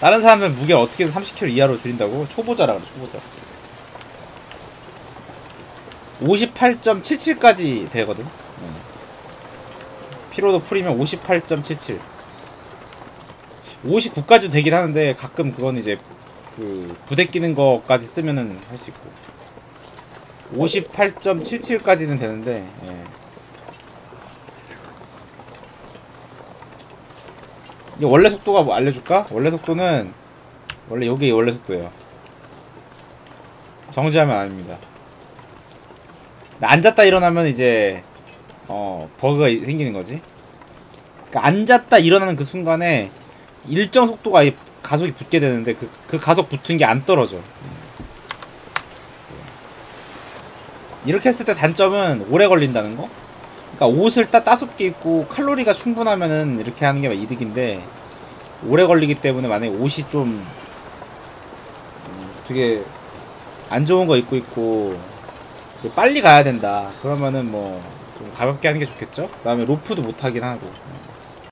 다른 사람들은 무게를 어떻게든 30kg 이하로 줄인다고? 초보자라 그래 초보자 58.77까지 되거든 음. 피로도 풀이면 58.77 59까지도 되긴 하는데 가끔 그건 이제 그 부대 끼는 거까지 쓰면은 할 수 있고 58.77까지는 되는데 예. 이게 원래 속도가 뭐 알려줄까? 원래 속도는 원래 여기 원래 속도예요. 정지하면 아닙니다. 앉았다 일어나면 이제 어 버그가 이- 생기는 거지. 그러니까 앉았다 일어나는 그 순간에 일정 속도가 이 가속이 붙게 되는데 그, 그 가속 붙은 게 안 떨어져. 이렇게 했을 때 단점은 오래 걸린다는 거 그러니까 옷을 따, 따숩게 입고 칼로리가 충분하면은 이렇게 하는 게 이득인데 오래 걸리기 때문에 만약에 옷이 좀 음, 되게 안 좋은 거 입고 있고 빨리 가야 된다. 그러면은 뭐 좀 가볍게 하는 게 좋겠죠? 그 다음에 로프도 못 하긴 하고